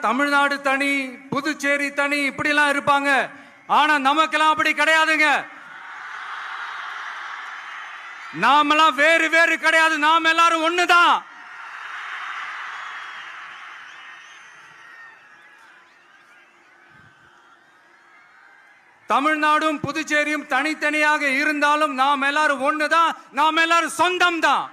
தமிழ்நாடு தனி புதுச்சேரி தனி இப்படிலாம் இருப்பாங்க. ஆனா நமக்கெல்லாம் அப்படி கிடையாதுங்க. நாமெல்லாம் வேறு வேறு கிடையாது. நாம் எல்லாரும் ஒண்ணுதான். தமிழ்நாடும் புதுச்சேரியும் தனித்தனியாக இருந்தாலும் நாம் எல்லாரும் ஒண்ணுதான். நாம் எல்லாரும் சொந்தம் தான்